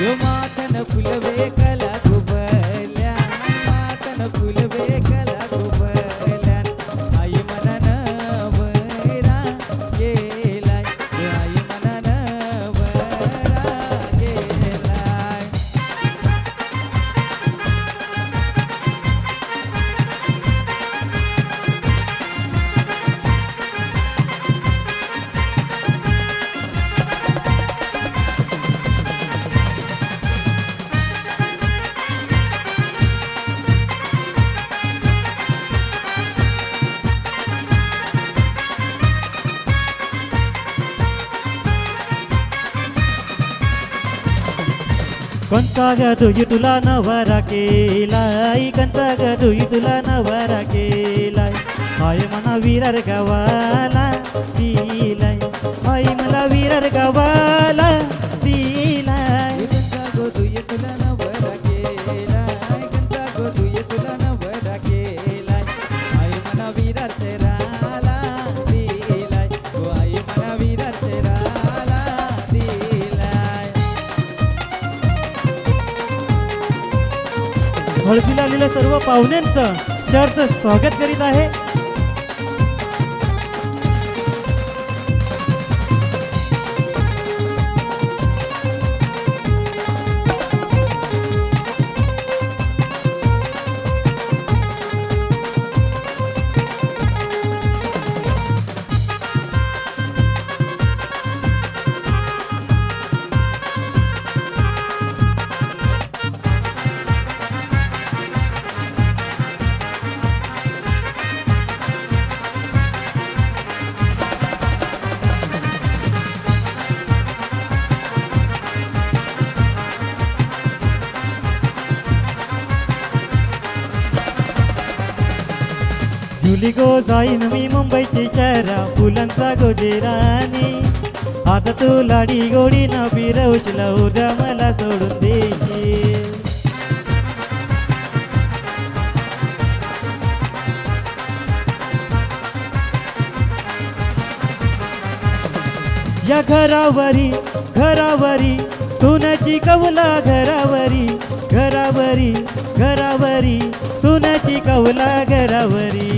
యుమాతన కులవే కల ಕೊಂತಾಗದು ಇಟುಲ ನವರ ಕೇಲಾಯ್ ಕಂತಾಗದು ಇಟುಲ ನವರ ಕೇಲಾಯ್ ಹಾಯ್ ಮನ ವೀರರ ಗವಾಲ ಕೀಲಾಯ್ ಹಾಯ್ ಮಲ ವೀರರ ಗವಾಲ हळदीला आलेल्या सर्व पाहुण्यांचं शर्त स्वागत करीत आहे. जुली गो जाईन मी मुंबईची शहरा फुलांचा गोजेराणी आता तू लाडी गोडी ना फिरवशील उद्या मला सोडून देशील या घरावरी घरावरी सुनाची कवला घरावरी घरावरी घरावरी सुनाची कवला घरावरी.